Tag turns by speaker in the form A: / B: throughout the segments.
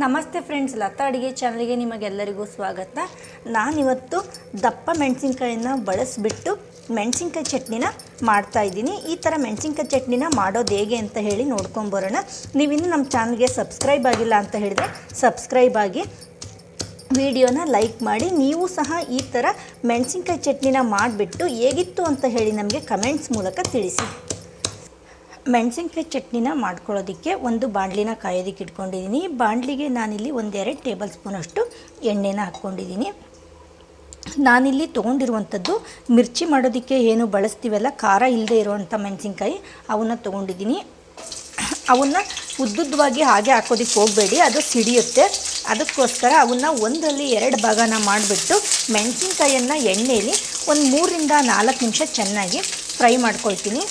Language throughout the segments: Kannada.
A: ನಮಸ್ತೆ ಫ್ರೆಂಡ್ಸ್ ಲತಾ ಅಡುಗೆ ಚಾನಲ್ಗೆ ನಿಮಗೆಲ್ಲರಿಗೂ ಸ್ವಾಗತ. ನಾನಿವತ್ತು ದಪ್ಪ ಮೆಣಸಿನ್ಕಾಯಿನ ಬಳಸಿಬಿಟ್ಟು ಮೆಣಸಿನ್ಕಾಯಿ ಚಟ್ನಿನ ಮಾಡ್ತಾ ಇದ್ದೀನಿ. ಈ ಥರ ಮೆಣಸಿನ್ಕಾಯಿ ಚಟ್ನಿನ ಮಾಡೋದು ಹೇಗೆ ಅಂತ ಹೇಳಿ ನೋಡ್ಕೊಂಬರೋಣ ನೀವಿನ್ನೂ ನಮ್ಮ ಚಾನಲ್ಗೆ ಸಬ್ಸ್ಕ್ರೈಬ್ ಆಗಿಲ್ಲ ಅಂತ ಹೇಳಿದರೆ ಸಬ್ಸ್ಕ್ರೈಬ್ ಆಗಿ ವಿಡಿಯೋನ ಲೈಕ್ ಮಾಡಿ. ನೀವು ಸಹ ಈ ಥರ ಮೆಣಸಿನ್ಕಾಯಿ ಚಟ್ನಿನ ಮಾಡಿಬಿಟ್ಟು ಹೇಗಿತ್ತು ಅಂತ ಹೇಳಿ ನಮಗೆ ಕಮೆಂಟ್ಸ್ ಮೂಲಕ ತಿಳಿಸಿ. ಮೆಣಸಿನ್ಕಾಯಿ ಚಟ್ನಿನ ಮಾಡ್ಕೊಳ್ಳೋದಕ್ಕೆ ಒಂದು ಬಾಣಲಿನ ಕಾಯೋದಕ್ಕೆ ಇಟ್ಕೊಂಡಿದ್ದೀನಿ. ಬಾಣಲಿಗೆ ನಾನಿಲ್ಲಿ ಒಂದೆರಡು ಟೇಬಲ್ ಸ್ಪೂನಷ್ಟು ಎಣ್ಣೆನ ಹಾಕ್ಕೊಂಡಿದ್ದೀನಿ. ನಾನಿಲ್ಲಿ ತೊಗೊಂಡಿರುವಂಥದ್ದು ಮಿರ್ಚಿ ಮಾಡೋದಕ್ಕೆ ಏನು ಬಳಸ್ತೀವಲ್ಲ, ಖಾರ ಇಲ್ಲದೆ ಇರುವಂಥ ಮೆಣಸಿನ್ಕಾಯಿ, ಅವನ್ನ ತೊಗೊಂಡಿದ್ದೀನಿ. ಅವನ್ನ ಉದ್ದುದ್ದವಾಗಿ ಹಾಗೆ ಹಾಕೋದಕ್ಕೆ ಹೋಗಬೇಡಿ, ಅದು ಸಿಡಿಯುತ್ತೆ. ಅದಕ್ಕೋಸ್ಕರ ಅವನ್ನ ಒಂದರಲ್ಲಿ ಎರಡು ಭಾಗನ ಮಾಡಿಬಿಟ್ಟು ಮೆಣಸಿನ್ಕಾಯನ್ನು ಎಣ್ಣೆಯಲ್ಲಿ ಒಂದು ಮೂರರಿಂದ ನಾಲ್ಕು ನಿಮಿಷ ಚೆನ್ನಾಗಿ ಫ್ರೈ ಮಾಡ್ಕೊಳ್ತೀನಿ.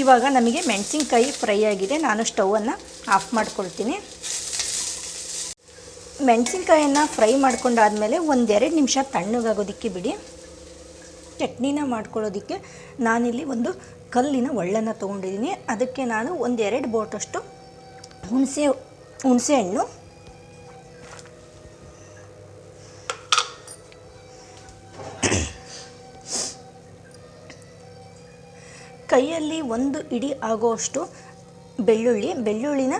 A: ಇವಾಗ ನಮಗೆ ಮೆಣಸಿನ್ಕಾಯಿ ಫ್ರೈ ಆಗಿದೆ. ನಾನು ಸ್ಟವನ್ನು ಆಫ್ ಮಾಡ್ಕೊಳ್ತೀನಿ. ಮೆಣಸಿನ್ಕಾಯನ್ನು ಫ್ರೈ ಮಾಡ್ಕೊಂಡಾದಮೇಲೆ ಒಂದೆರಡು ನಿಮಿಷ ತಣ್ಣಗಾಗೋದಕ್ಕೆ ಬಿಡಿ. ಚಟ್ನಿನ ಮಾಡ್ಕೊಳ್ಳೋದಕ್ಕೆ ನಾನಿಲ್ಲಿ ಒಂದು ಕಲ್ಲಿನ ಒಳ್ಳನ್ನು ತೊಗೊಂಡಿದ್ದೀನಿ. ಅದಕ್ಕೆ ನಾನು ಒಂದೆರಡು ಬೋಟಷ್ಟು ಹುಣಸೆ ಹುಣಸೆ ಹಣ್ಣು ಕೈಯಲ್ಲಿ ಒಂದು ಇಡಿ ಆಗೋಷ್ಟು ಬೆಳ್ಳುಳ್ಳಿ, ಬೆಳ್ಳುಳ್ಳಿನ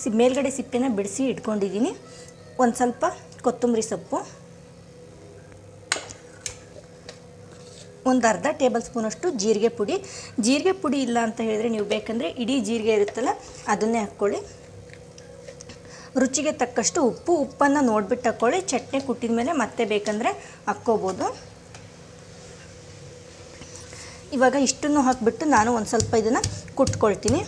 A: ಸಿ, ಮೇಲ್ಗಡೆ ಸಿಪ್ಪೆನ ಬಿಡಿಸಿ ಇಟ್ಕೊಂಡಿದ್ದೀನಿ. ಒಂದು ಸ್ವಲ್ಪ ಕೊತ್ತಂಬರಿ ಸೊಪ್ಪು. ಒಂದು ಅರ್ಧ ಟೇಬಲ್ ಸ್ಪೂನಷ್ಟು ಜೀರಿಗೆ ಪುಡಿ. ಜೀರಿಗೆ ಪುಡಿ ಇಲ್ಲ ಅಂತ ಹೇಳಿದರೆ ನೀವು ಬೇಕಂದರೆ ಇಡೀ ಜೀರಿಗೆ ಇರುತ್ತಲ್ಲ, ಅದನ್ನೇ ಹಾಕ್ಕೊಳ್ಳಿ. ರುಚಿಗೆ ತಕ್ಕಷ್ಟು ಉಪ್ಪು, ಉಪ್ಪನ್ನು ನೋಡ್ಬಿಟ್ಟು ಹಾಕ್ಕೊಳ್ಳಿ. ಚಟ್ನಿ ಕುಟ್ಟಿದ ಮೇಲೆ ಮತ್ತೆ ಬೇಕಂದರೆ ಹಾಕ್ಕೋಬೋದು. ಇವಾಗ ಇಷ್ಟನ್ನು ಹಾಕಿಬಿಟ್ಟು ನಾನು ಒಂದು ಸ್ವಲ್ಪ ಇದನ್ನು ಕುಟ್ಕೊಳ್ತೀನಿ.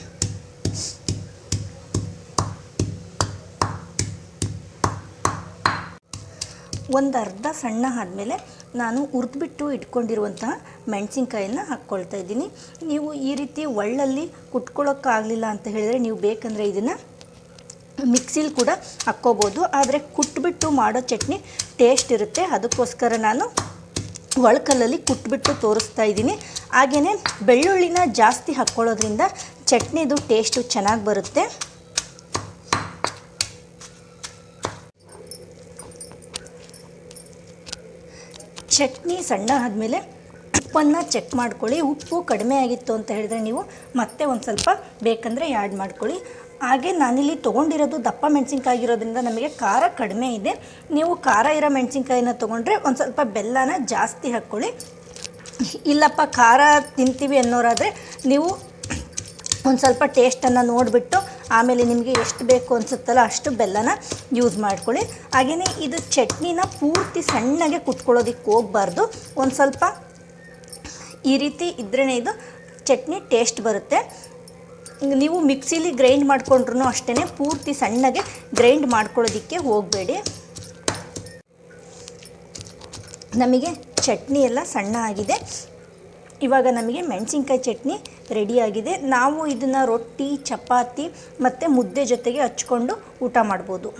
A: ಒಂದು ಅರ್ಧ ಸಣ್ಣ ಆದಮೇಲೆ ನಾನು ಹುರಿದ್ಬಿಟ್ಟು ಇಟ್ಕೊಂಡಿರುವಂತಹ ಮೆಣಸಿನ್ಕಾಯನ್ನ ಹಾಕ್ಕೊಳ್ತಾ ಇದ್ದೀನಿ. ನೀವು ಈ ರೀತಿ ಒಳ್ಳಲ್ಲಿ ಕುಟ್ಕೊಳ್ಳೋಕ್ಕಾಗಲಿಲ್ಲ ಅಂತ ಹೇಳಿದರೆ ನೀವು ಬೇಕಂದರೆ ಇದನ್ನು ಮಿಕ್ಸಿಲಿ ಕೂಡ ಹಾಕ್ಕೋಬೋದು. ಆದರೆ ಕುಟ್ಬಿಟ್ಟು ಮಾಡೋ ಚಟ್ನಿ ಟೇಸ್ಟ್ ಇರುತ್ತೆ. ಅದಕ್ಕೋಸ್ಕರ ನಾನು ಒಳಕಲ್ಲಲ್ಲಿ ಕುಟ್ಬಿಟ್ಟು ತೋರಿಸ್ತಾ ಇದ್ದೀನಿ. ಹಾಗೆಯೇ ಬೆಳ್ಳುಳ್ಳಿನ ಜಾಸ್ತಿ ಹಾಕ್ಕೊಳ್ಳೋದ್ರಿಂದ ಚಟ್ನಿದು ಟೇಸ್ಟು ಚೆನ್ನಾಗಿ ಬರುತ್ತೆ. ಚಟ್ನಿ ಸಣ್ಣ ಆದಮೇಲೆ ಉಪ್ಪನ್ನು ಚೆಕ್ ಮಾಡ್ಕೊಳ್ಳಿ. ಉಪ್ಪು ಕಡಿಮೆ ಆಗಿತ್ತು ಅಂತ ಹೇಳಿದರೆ ನೀವು ಮತ್ತೆ ಒಂದು ಸ್ವಲ್ಪ ಬೇಕಂದರೆ ಆ್ಯಡ್ ಮಾಡ್ಕೊಳ್ಳಿ. ಹಾಗೆ ನಾನಿಲ್ಲಿ ತೊಗೊಂಡಿರೋದು ದಪ್ಪ ಮೆಣಸಿನ್ಕಾಯಿ ಇರೋದ್ರಿಂದ ನಮಗೆ ಖಾರ ಕಡಿಮೆ ಇದೆ. ನೀವು ಖಾರ ಇರೋ ಮೆಣಸಿನ್ಕಾಯಿನ ತೊಗೊಂಡ್ರೆ ಒಂದು ಸ್ವಲ್ಪ ಬೆಲ್ಲನ ಜಾಸ್ತಿ ಹಾಕ್ಕೊಳ್ಳಿ ಇಲ್ಲಪ್ಪ, ಖಾರ ತಿಂತೀವಿ ಅನ್ನೋರಾದರೆ ನೀವು ಒಂದು ಸ್ವಲ್ಪ ಟೇಸ್ಟನ್ನು ನೋಡಿಬಿಟ್ಟು ಆಮೇಲೆ ನಿಮಗೆ ಎಷ್ಟು ಬೇಕು ಅನಿಸುತ್ತಲ್ಲ ಅಷ್ಟು ಬೆಲ್ಲನ ಯೂಸ್ ಮಾಡ್ಕೊಳ್ಳಿ. ಹಾಗೆಯೇ ಇದು ಚಟ್ನಿನ ಪೂರ್ತಿ ಸಣ್ಣಗೆ ಕುಟ್ಕೊಳ್ಳೋದಕ್ಕೆ ಹೋಗಬಾರ್ದು. ಒಂದು ಸ್ವಲ್ಪ ಈ ರೀತಿ ಇದ್ರೇ ಇದು ಚಟ್ನಿ ಟೇಸ್ಟ್ ಬರುತ್ತೆ. ನೀವು ಮಿಕ್ಸಿಲಿ ಗ್ರೈಂಡ್ ಮಾಡಿಕೊಂಡ್ರೂ ಅಷ್ಟೇ ಪೂರ್ತಿ ಸಣ್ಣಗೆ ಗ್ರೈಂಡ್ ಮಾಡ್ಕೊಳ್ಳೋದಕ್ಕೆ ಹೋಗಬೇಡಿ. ನಮಗೆ ಚಟ್ನಿ ಎಲ್ಲ ಸಣ್ಣ ಆಗಿದೆ. ಇವಾಗ ನಮಗೆ ಮೆಣಸಿನ್ಕಾಯಿ ಚಟ್ನಿ ರೆಡಿಯಾಗಿದೆ ನಾವು ಇದನ್ನು ರೊಟ್ಟಿ, ಚಪಾತಿ ಮತ್ತು ಮುದ್ದೆ ಜೊತೆಗೆ ಹಚ್ಕೊಂಡು ಊಟ ಮಾಡ್ಬೋದು.